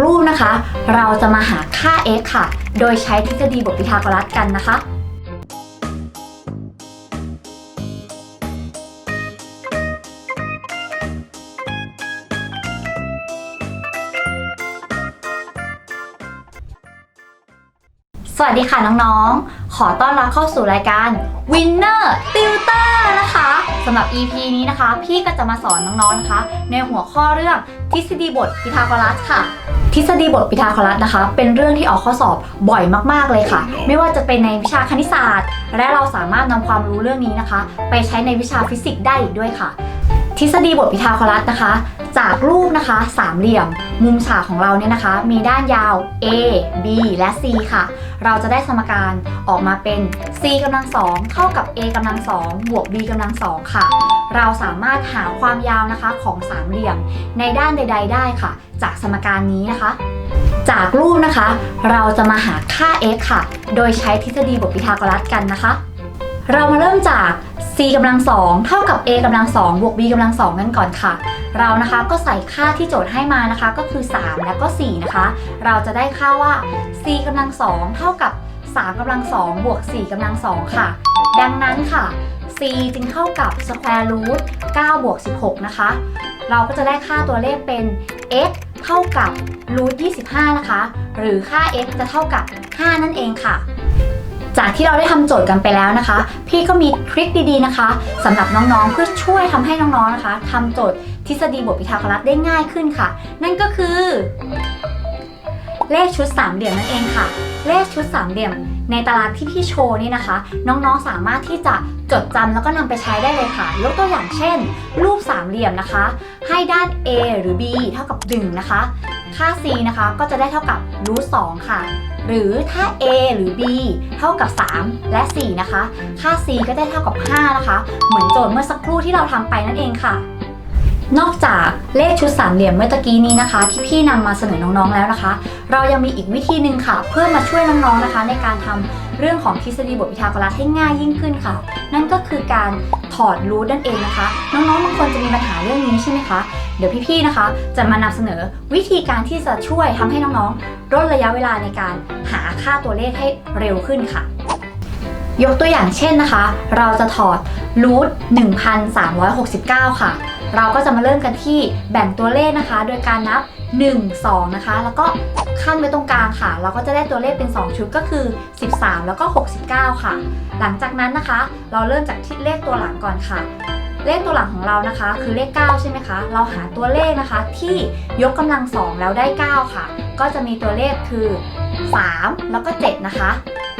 รูปนะคะ เราจะมาหาค่า x ค่ะ โดยใช้ทฤษฎีบทพีทาโกรัสกันนะคะ สวัสดีค่ะน้องๆ ขอต้อนรับเข้าสู่รายการ Winner Tutor นะคะสำหรับ EP นี้นะคะ พี่ก็จะมาสอนน้องๆนะคะ ในหัวข้อเรื่อง ทฤษฎีบทพีทาโกรัสค่ะ ทฤษฎีบทพีทาโกรัสนะคะ เป็นเรื่องที่ออกข้อสอบบ่อยมากๆเลยค่ะ ไม่ว่าจะเป็นในวิชาคณิตศาสตร์ และเราสามารถนำความรู้เรื่องนี้นะคะ ไปใช้ในวิชาฟิสิกส์ได้อีกด้วยค่ะ ทฤษฎีบทพีทาโกรัสนะคะ จากรูปนะคะสามเหลี่ยม มุมฉากของเราเนี่ยนะคะ มีด้านยาว A B และ C ค่ะ เราจะได้สมการออกมาเป็น c กำลังสองเท่ากับ a กำลังสองบวก b กำลังสองค่ะ เราสามารถหาความยาวนะคะของสามเหลี่ยมในด้านใด ๆ ได้ค่ะ จากสมการนี้นะคะ จากรูปนะคะ เราจะมาหาค่า x ค่ะ โดยใช้ทฤษฎีบทพีทาโกรัสกันนะคะ เรามาเริ่มจาก c กำลังสองเท่ากับ a กำลังสองบวก b กำลังสองกันก่อนค่ะ เรานะคะก็ใส่ค่าที่โจทย์ให้มานะคะก็คือ 3 แล้วก็ 4 นะคะ เราจะได้ค่าว่า c กำลังสองเท่ากับ 3กำลังสองบวก 4กำลังสองค่ะ ดังนั้นค่ะ c จึงเท่ากับ square root 9บวก16 นะคะ เราก็จะได้ค่าตัวเลขเป็น x เท่ากับ root 25 นะคะ หรือค่า x จะเท่ากับ 5 นั่นเองค่ะ จากที่เราได้ทำโจทย์กันไปแล้วนะคะ พี่ก็มีทริคดีๆนะคะสำหรับน้องๆเพื่อช่วยทำให้น้องๆนะคะทำโจทย์ทฤษฎีบทพิทาโกรัสได้ง่ายขึ้นค่ะ นั่นก็คือ เลขชุดสามเหลี่ยมนั่นเองค่ะ เลขชุดสามเหลี่ยม ในตารางที่พี่โชว์นี่นะคะ น้องๆสามารถที่จะจดจำแล้วก็นำไปใช้ได้เลยค่ะ ยกตัวอย่างเช่น รูปสามเหลี่ยมนะคะ ให้ด้าน A หรือ B เท่ากับ 1 นะคะ ค่า c นะคะก็จะได้เท่ากับรูท2ค่ะ หรือถ้า a หรือ b เท่ากับ 3 และ 4 นะคะ ค่า c ก็ได้เท่ากับ 5 นะคะ เหมือนโจทย์เมื่อสักครู่ที่เราทำไปนั่นเองค่ะ นอกจากเลขชุดสามเหลี่ยมเมื่อตะกี้นี้นะคะ ที่พี่นำมาเสนอน้องๆแล้วนะคะ เรายังมีอีกวิธีหนึ่งค่ะ เพื่อมาช่วยน้องๆนะคะ ในการทำเรื่องของทฤษฎีบทพิทาโกรัสให้ง่ายยิ่งขึ้นค่ะ นั่นก็คือการถอดรูทนั่นเองนะคะ น้องๆบางคนจะมีปัญหาเรื่องนี้ใช่ไหมคะเดี๋ยวพี่ๆนะคะ จะมานำเสนอวิธีการที่จะช่วยทำให้น้องๆลดระยะเวลาในการหาค่าตัวเลขให้เร็วขึ้นค่ะยกตัวอย่างเช่นนะคะ เราจะถอดรูท1369 ค่ะ เราก็จะมาเริ่มกันที่แบ่งตัวเลขนะคะ โดยการนับ 1 2 นะคะ แล้วก็ขั้นไว้ตรงกลางค่ะ เราก็จะได้ตัวเลขเป็น 2 ชุดก็คือ 13 แล้วก็ 69 ค่ะ หลังจากนั้นนะคะ เราเริ่มจากที่เลขตัวหลังก่อนค่ะ เลขตัวหลังของเรานะคะ คือเลข 9 ใช่ไหมคะ เราหาตัวเลขนะคะ ที่ยกกำลัง 2 แล้วได้ 9 ค่ะ ก็จะมีตัวเลขคือ 3 แล้วก็ 7 นะคะ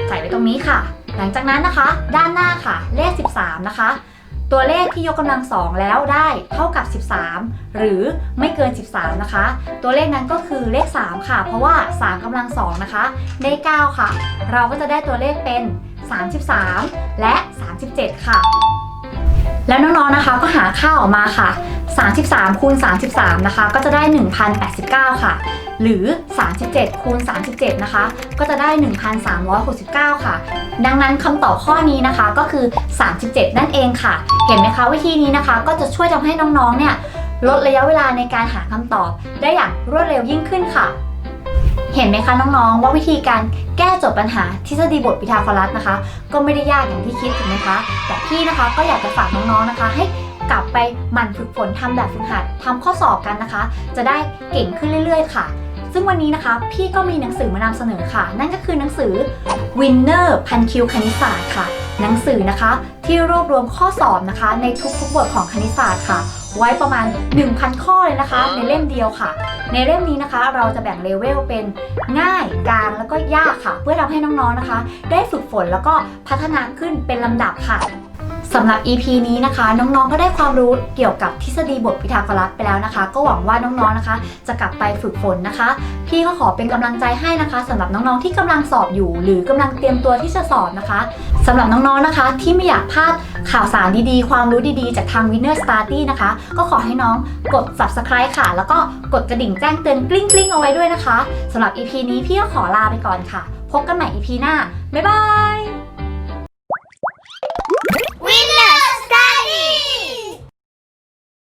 ใส่ไว้ตรงนี้ค่ะ หลังจากนั้นนะคะ ด้านหน้าค่ะ เลข 13 นะคะ ตัวเลขที่ยกกำลัง2แล้วได้เท่ากับ 13 หรือไม่เกิน 13 นะคะ ตัวเลขนั้นก็คือเลข 3 ค่ะ เพราะว่า 3กำลัง2นะคะได้9ค่ะ เราก็จะได้ตัวเลขเป็น 33 และ 37 ค่ะ แล้วน้องๆนะคะก็หาค่าออกมาค่ะ 33คูณ33 นะคะ ก็จะได้ 1,089 ค่ะ หรือ 37 คูณ 37 นะคะ ก็จะได้ 1,369 ค่ะ ดังนั้นคำตอบข้อนี้นะคะก็คือ 37 นั่นเองค่ะ เห็นไหมคะวิธีนี้นะคะ ก็จะช่วยทำให้น้องๆ เนี่ยลดระยะเวลาในการหาคำตอบ ได้อย่างรวดเร็วยิ่งขึ้นค่ะ เห็นไหมคะน้องๆ ว่าวิธีการแก้โจทย์ปัญหาทฤษฎีบทปิทาโกรัสนะคะ ก็ไม่ได้ยากอย่างที่คิดถูกไหมคะ แต่พี่นะคะก็อยากจะฝากน้องๆนะคะ ให้กลับไปหมั่นฝึกฝนทำแบบฝึกหัดทำข้อสอบกันนะคะ จะได้เก่งขึ้นเรื่อย ๆ ค่ะ ซึ่งวันนี้นะคะ พี่ก็มีหนังสือมานำเสนอค่ะ นั่นก็คือหนังสือ Winner พันคิวคณิตศาสตร์ค่ะ หนังสือนะคะที่รวบรวมข้อสอบนะคะ ในทุกๆบทของคณิตศาสตร์ค่ะ ไว้ประมาณ 1,000 ข้อเลยนะคะ ในเล่มเดียวค่ะ ในเล่มนี้นะคะ เราจะแบ่งเลเวลเป็นง่ายกลางแล้วก็ยากค่ะ เพื่อทำให้น้องๆนะคะ ได้ฝึกฝนแล้วก็พัฒนาขึ้นเป็นลำดับค่ะ สำหรับ EP นี้นะคะ น้องๆ ก็ได้ความรู้เกี่ยวกับทฤษฎีบทพิทาโกรัสไปแล้วนะคะ ก็หวังว่าน้องๆนะคะ จะกลับไปฝึกฝนนะคะ พี่ก็ขอเป็นกำลังใจให้นะคะสำหรับน้องๆที่กำลังสอบอยู่ หรือกำลังเตรียมตัวที่จะสอบนะคะสำหรับน้องๆนะคะ ที่ไม่อยากพลาดข่าวสารดีๆ ความรู้ดีๆ จากทาง Winner Study นะคะ ก็ขอให้น้องกด subscribe ค่ะ แล้วก็กดกระดิ่งแจ้งเตือนกลิ้งๆเอาไว้ด้วยนะคะสำหรับ EP นี้พี่ก็ขอลาไปก่อนค่ะ พบกันใหม่ EP หน้าบ๊ายบาย